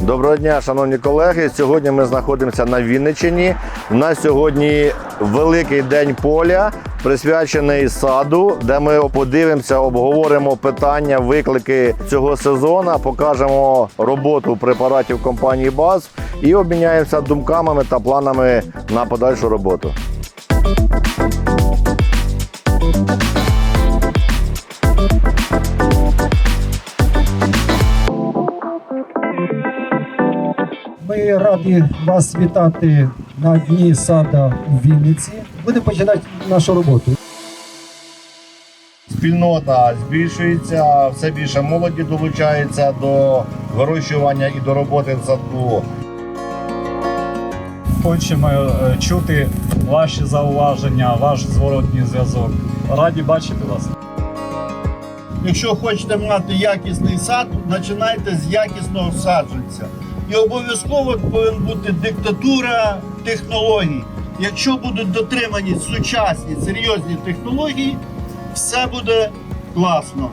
Доброго дня, шановні колеги. Сьогодні ми знаходимося на Вінниччині. У нас сьогодні великий день поля, присвячений саду, де ми подивимося, обговоримо питання, виклики цього сезону, покажемо роботу препаратів компанії БАЗ і обміняємося думками та планами на подальшу роботу. Ми раді вас вітати на дні сада у Вінниці. Будемо починати нашу роботу. Спільнота збільшується, все більше молоді долучається до вирощування і до роботи в садку. Хочемо е, чути ваші зауваження, ваш зворотній зв'язок. Раді бачити вас. Якщо хочете мати якісний сад, починайте з якісного саджанця. І обов'язково повинна бути диктатура технологій. Якщо будуть дотримані сучасні серйозні технології, все буде класно.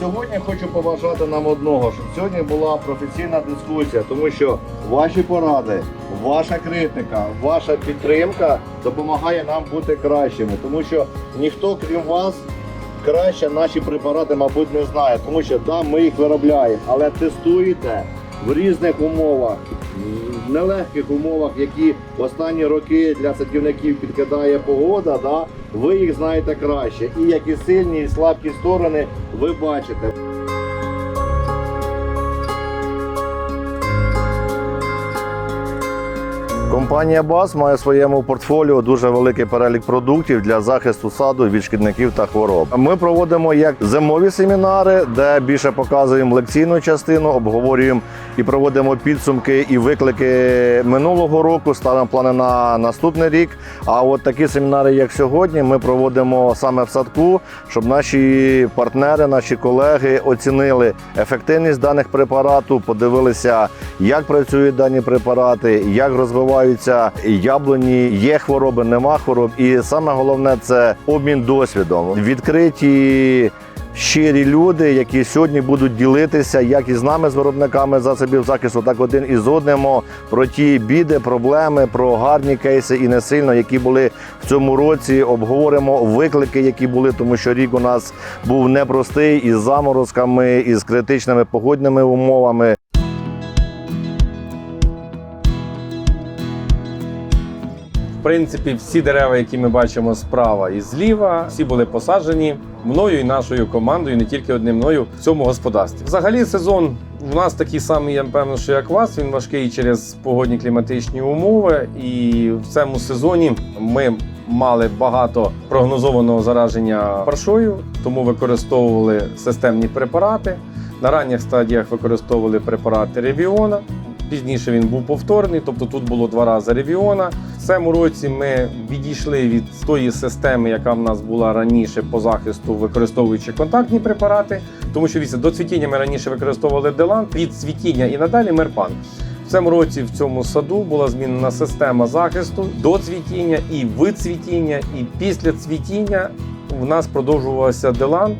Сьогодні хочу побажати нам одного, щоб сьогодні була професійна дискусія, тому що ваші поради, ваша критика, ваша підтримка допомагає нам бути кращими, тому що ніхто крім вас. Краще наші препарати, мабуть, не знає, тому що да, ми їх виробляємо, але тестуєте в різних умовах, в нелегких умовах, які останні роки для садівників підкидає погода, да, ви їх знаєте краще. І які сильні і слабкі сторони ви бачите. Компанія БАС має в своєму портфоліо дуже великий перелік продуктів для захисту саду від шкідників та хвороб. Ми проводимо як зимові семінари, де більше показуємо лекційну частину, обговорюємо і проводимо підсумки і виклики минулого року, ставимо плани на наступний рік. А от такі семінари, як сьогодні, ми проводимо саме в садку, щоб наші партнери, наші колеги оцінили ефективність даних препарату, подивилися, як працюють дані препарати, як розвиваються яблуні, є хвороби, нема хвороб. І саме головне це обмін досвідом. Відкриті. Щирі люди, які сьогодні будуть ділитися як із нами, з виробниками засобів захисту, так один із одним про ті біди, проблеми, про гарні кейси і не сильно, які були в цьому році. Обговоримо виклики, які були, тому що рік у нас був непростий із заморозками, із критичними погодними умовами. Принципі, всі дерева, які ми бачимо справа і зліва, всі були посаджені мною і нашою командою, не тільки одним мною в цьому господарстві. Взагалі, сезон у нас такий самий, я певно, що як вас. Він важкий через погодні кліматичні умови. І в цьому сезоні ми мали багато прогнозованого зараження паршою, тому використовували системні препарати. На ранніх стадіях використовували препарати Ревіона. Пізніше він був повторний, тобто тут було два рази ревіона. В цьому році ми відійшли від тої системи, яка в нас була раніше по захисту, використовуючи контактні препарати. Тому що віце, до цвітіння ми раніше використовували Делан, від цвітіння і надалі Мерпан. В цьому році в цьому саду була змінена система захисту до цвітіння і в цвітіння, і після цвітіння в нас продовжувався Делан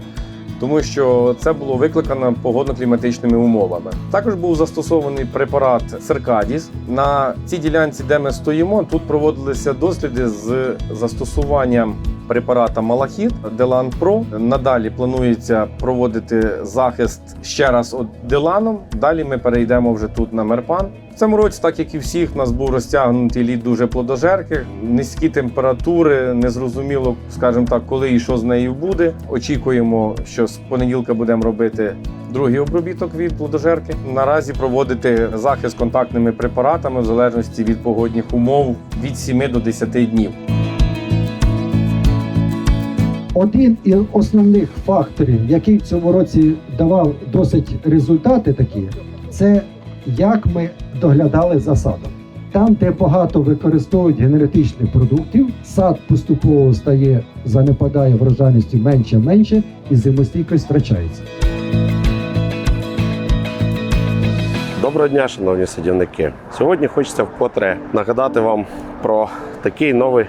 тому що це було викликано погодно-кліматичними умовами. Також був застосований препарат Циркадіс. На цій ділянці, де ми стоїмо, тут проводилися досліди з застосуванням препарата Малахіт Делан Про. Надалі планується проводити захист ще раз от Деланом. Далі ми перейдемо вже тут на Мерпан. В цьому році, так як і всіх, у нас був розтягнутий лід дуже плодожерких, низькі температури, незрозуміло, скажімо так, коли і що з нею буде. Очікуємо, що з понеділка будемо робити другий обробіток від плодожерки. Наразі проводити захист контактними препаратами в залежності від погодних умов від 7 до 10 днів. Один із основних факторів, який в цьому році давав досить результати такі, це як ми доглядали за садом. Там, де багато використовують генетичних продуктів, сад поступово стає, занепадає врожайністю менше-менше і зимостійкість втрачається. Доброго дня, шановні садівники. Сьогодні хочеться вкотре нагадати вам про такий новий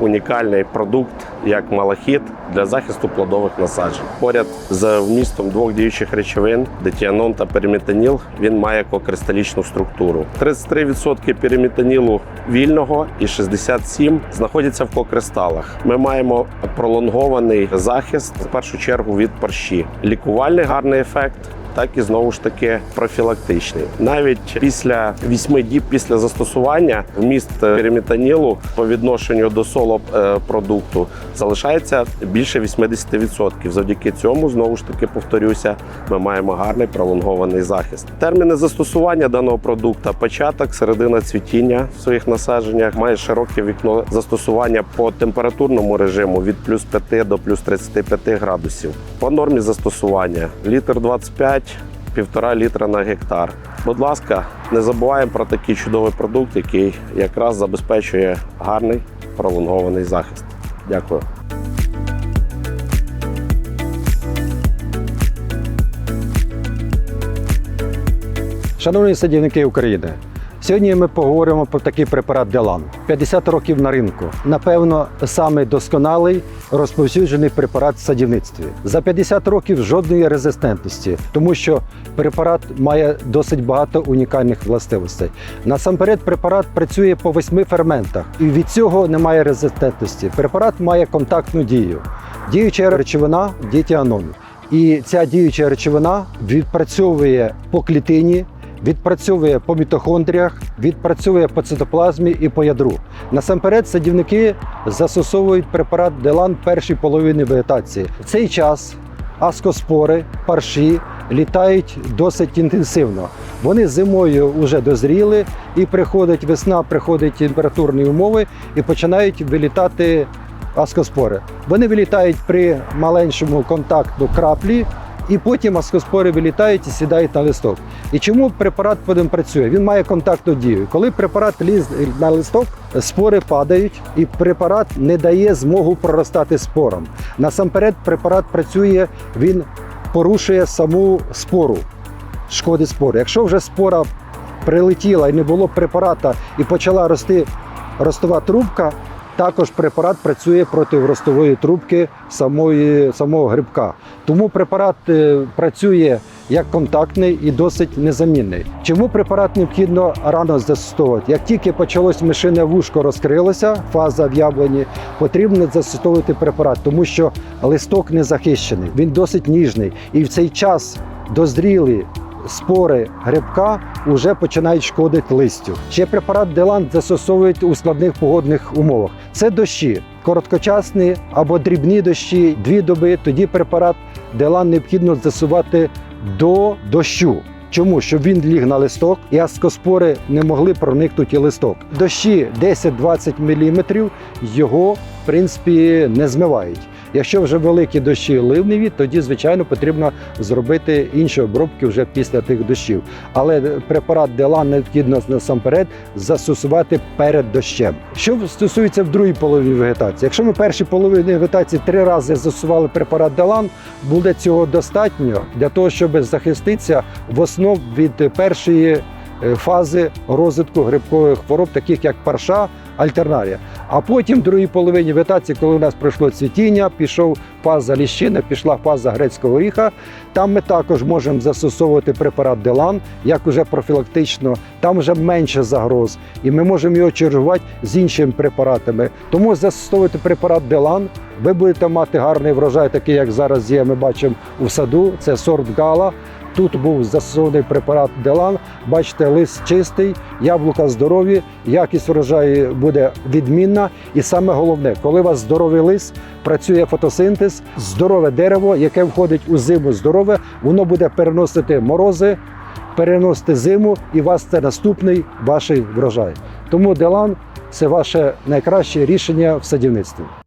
унікальний продукт, як малахіт для захисту плодових насаджень. Поряд з вмістом двох діючих речовин детіанон та периметаніл, він має кокристалічну структуру. 33% периметанілу вільного і 67% знаходяться в кокристалах. Ми маємо пролонгований захист в першу чергу від парші. Лікувальний гарний ефект так і знову ж таки профілактичний. Навіть після 8 діб після застосування вміст периметанілу по відношенню до соло е, продукту залишається більше 80%. Завдяки цьому, знову ж таки, повторюся, ми маємо гарний пролонгований захист. Терміни застосування даного продукту початок, середина цвітіння в своїх насадженнях має широке вікно застосування по температурному режиму від плюс 5 до плюс 35 градусів. По нормі застосування літр 25 півтора літра на гектар. Будь ласка, не забуваємо про такий чудовий продукт, який якраз забезпечує гарний пролонгований захист. Дякую. Шановні садівники України, сьогодні ми поговоримо про такий препарат Делан. 50 років на ринку. Напевно, самий досконалий розповсюджений препарат в садівництві. За 50 років жодної резистентності, тому що препарат має досить багато унікальних властивостей. Насамперед, препарат працює по восьми ферментах, і від цього немає резистентності. Препарат має контактну дію. Діюча речовина дітіанон. І ця діюча речовина відпрацьовує по клітині, відпрацьовує по мітохондріях, відпрацьовує по цитоплазмі і по ядру. Насамперед, садівники застосовують препарат Делан першій половини вегетації. В цей час аскоспори, парші літають досить інтенсивно. Вони зимою вже дозріли, і приходить весна, приходять температурні умови і починають вилітати аскоспори. Вони вилітають при маленькому контакту краплі, і потім аскоспори вилітають і сідають на листок. І чому препарат потім працює? Він має контактну дію. Коли препарат ліз на листок, спори падають, і препарат не дає змогу проростати спорам. Насамперед, препарат працює, він порушує саму спору, шкоди спори. Якщо вже спора прилетіла і не було препарата, і почала рости ростова трубка, також препарат працює проти ростової трубки самої, самого грибка. Тому препарат е, працює як контактний і досить незамінний. Чому препарат необхідно рано застосовувати? Як тільки почалось мишине вушко розкрилося, фаза в потрібно застосовувати препарат, тому що листок не захищений, він досить ніжний. І в цей час дозрілі спори грибка вже починають шкодити листю. Ще препарат Делан застосовують у складних погодних умовах. Це дощі, короткочасні або дрібні дощі, дві доби. Тоді препарат Делан необхідно застосувати до дощу. Чому? Щоб він ліг на листок і аскоспори не могли проникнути листок. Дощі 10-20 мм його в принципі не змивають. Якщо вже великі дощі ливневі, тоді звичайно потрібно зробити інші обробки вже після тих дощів. Але препарат Делан необхідно насамперед застосувати перед дощем. Що стосується в другій половині вегетації, якщо ми в першій половині вегетації три рази застосували препарат Делан, буде цього достатньо для того, щоб захиститися в основ від першої е, фази розвитку грибкових хвороб, таких як парша, альтернарія. А потім в другій половині вегетації, коли у нас пройшло цвітіння, пішов фаза ліщини, пішла фаза грецького оріха. Там ми також можемо застосовувати препарат Делан як уже профілактично, там вже менше загроз, і ми можемо його чергувати з іншими препаратами. Тому застосовувати препарат Делан. Ви будете мати гарний врожай, такий як зараз є. Ми бачимо у саду. Це сорт гала. Тут був застосований препарат Делан. Бачите, лист чистий, яблука здорові, якість врожаю буде відмінна. І саме головне, коли у вас здоровий лист, працює фотосинтез, здорове дерево, яке входить у зиму здорове, воно буде переносити морози, переносити зиму, і у вас це наступний ваш врожай. Тому Делан це ваше найкраще рішення в садівництві.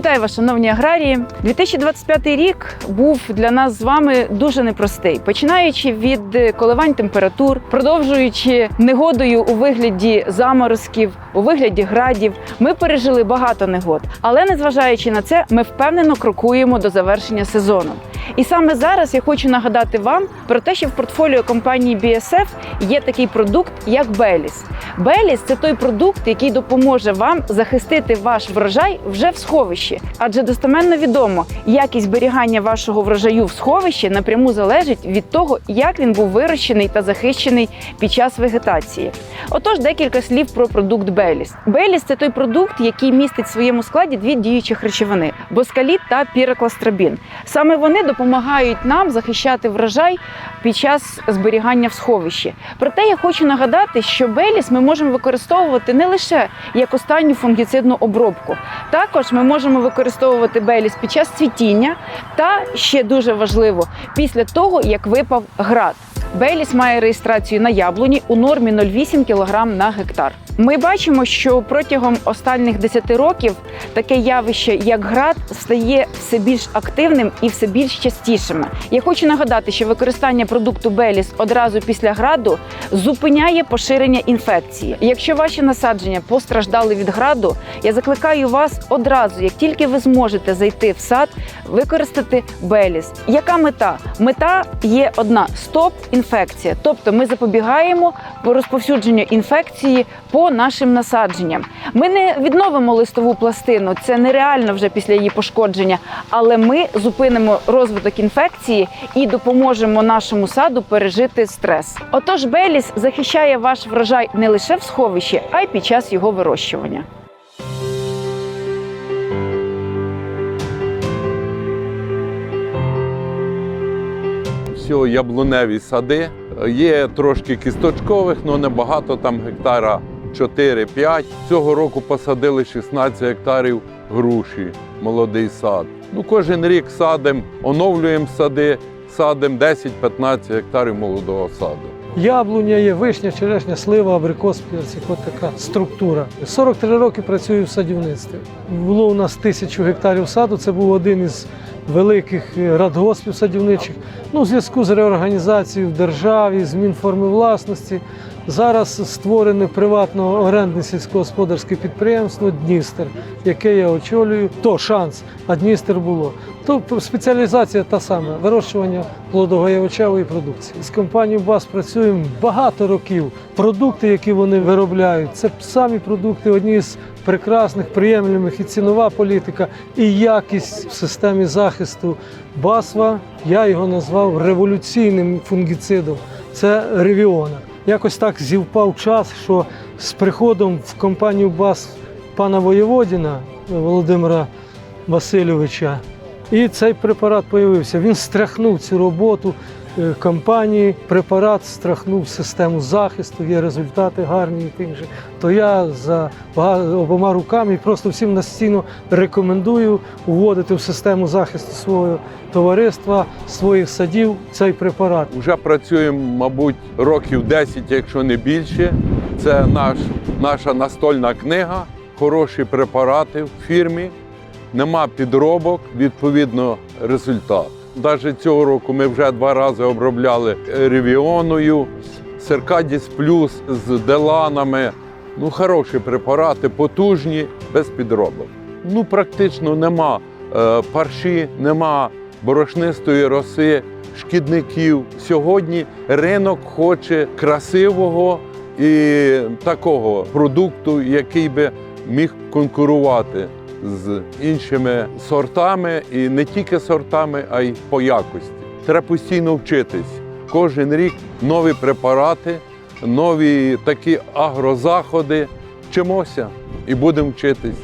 Вітаю вас, шановні аграрії. 2025 рік був для нас з вами дуже непростий, починаючи від коливань температур, продовжуючи негодою у вигляді заморозків, у вигляді градів. Ми пережили багато негод, але незважаючи на це, ми впевнено крокуємо до завершення сезону. І саме зараз я хочу нагадати вам про те, що в портфоліо компанії BSF є такий продукт, як Беліс. Беліс це той продукт, який допоможе вам захистити ваш врожай вже в сховищі, адже достеменно відомо, якість зберігання вашого врожаю в сховищі напряму залежить від того, як він був вирощений та захищений під час вегетації. Отож, декілька слів про продукт Беліс. Беліс це той продукт, який містить в своєму складі дві діючих речовини боскаліт та пірокластрабін. Саме вони допомагають нам захищати врожай під час зберігання в сховищі. Проте я хочу нагадати, що Беліс ми можемо використовувати не лише як останню фунгіцидну обробку. Також ми можемо використовувати Беліс під час цвітіння та ще дуже важливо після того, як випав град. Беліс має реєстрацію на яблуні у нормі 0,8 кг на гектар. Ми бачимо, що протягом останніх 10 років таке явище, як град, стає все більш активним і все більш частішими. Я хочу нагадати, що використання продукту Беліс одразу після граду зупиняє поширення інфекції. Якщо ваші насадження постраждали від граду, я закликаю вас одразу, як тільки ви зможете зайти в сад, використати Беліс. Яка мета? Мета є одна: стоп інфекція. Тобто ми запобігаємо розповсюдженню інфекції по нашим насадженням. Ми не відновимо листову пластину, це нереально вже після її пошкодження, але ми зупинимо розвиток інфекції і допоможемо нашому саду пережити стрес. Отож, Беліс захищає ваш врожай не лише в сховищі, а й під час його вирощування. Всього яблуневі сади. Є трошки кісточкових, але небагато, там гектара 4-5. Цього року посадили 16 гектарів груші, молодий сад. Ну, кожен рік садимо, оновлюємо сади, садимо 10-15 гектарів молодого саду. Яблуня є, вишня, черешня, слива, абрикос, персик. От така структура. 43 роки працюю в садівництві. Було у нас тисячу гектарів саду. Це був один із великих е, радгоспів садівничих. Ну, у зв'язку з реорганізацією в державі, змін форми власності. Зараз створене приватно орендне сільськогосподарське підприємство Дністер, яке я очолюю. То шанс, а Дністер було. То спеціалізація та сама вирощування плодовоявочевої продукції. З компанією БАС працюємо багато років. Продукти, які вони виробляють, це самі продукти, одні з прекрасних, приємлемих і цінова політика, і якість в системі захисту Басва. Я його назвав революційним фунгіцидом. Це ревіона. Якось так зівпав час, що з приходом в компанію БАС пана Воєводіна Володимира Васильовича і цей препарат з'явився. Він стряхнув цю роботу е, компанії. Препарат страхнув систему захисту, є результати гарні і тим же. То я за обома руками просто всім настійно рекомендую вводити в систему захисту свого товариства, своїх садів цей препарат. Вже працюємо, мабуть, років 10, якщо не більше. Це наш, наша настольна книга, хороші препарати в фірмі, нема підробок, відповідно, результат. Навіть цього року ми вже два рази обробляли ревіоною, Серкадіс Плюс з деланами. Ну, хороші препарати, потужні, без підробок. Ну, практично нема е, парші, нема борошнистої роси, шкідників. Сьогодні ринок хоче красивого і такого продукту, який би міг конкурувати з іншими сортами, і не тільки сортами, а й по якості. Треба постійно вчитись. Кожен рік нові препарати, нові такі агрозаходи. Вчимося і будемо вчитись.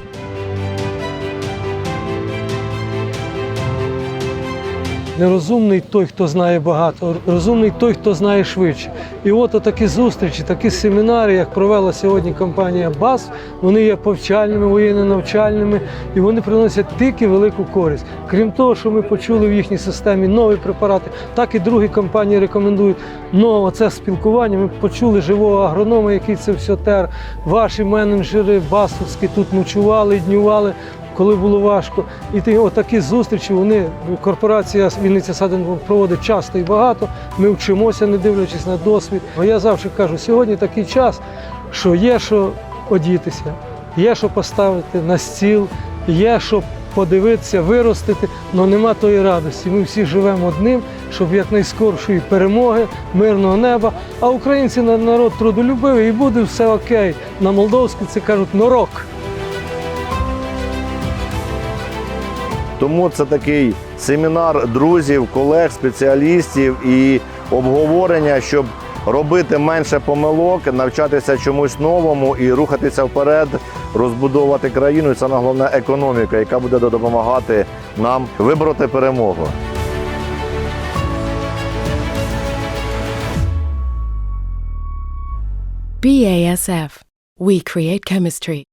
Нерозумний той, хто знає багато, розумний той, хто знає швидше. І от такі зустрічі, такі семінари, як провела сьогодні компанія БАС, вони є повчальними, воєнно-навчальними, і вони приносять тільки велику користь. Крім того, що ми почули в їхній системі нові препарати, так і другі компанії рекомендують. Ну, це спілкування. Ми почули живого агронома, який це все тер. Ваші менеджери басовські тут ночували, днювали. Коли було важко. І ти, отакі зустрічі вони корпорація Вінниця Саденбург проводить часто і багато. Ми вчимося, не дивлячись на досвід. Я завжди кажу, сьогодні такий час, що є що одітися, є що поставити на стіл, є що подивитися, виростити, але нема тої радості. Ми всі живемо одним, щоб якнайскоршої перемоги, мирного неба. А українці народ трудолюбивий і буде все окей. На молдовську це кажуть норок. Тому це такий семінар друзів, колег, спеціалістів і обговорення, щоб робити менше помилок, навчатися чомусь новому і рухатися вперед, розбудовувати країну. Саме головне економіка, яка буде допомагати нам вибороти перемогу. BASF. We create chemistry.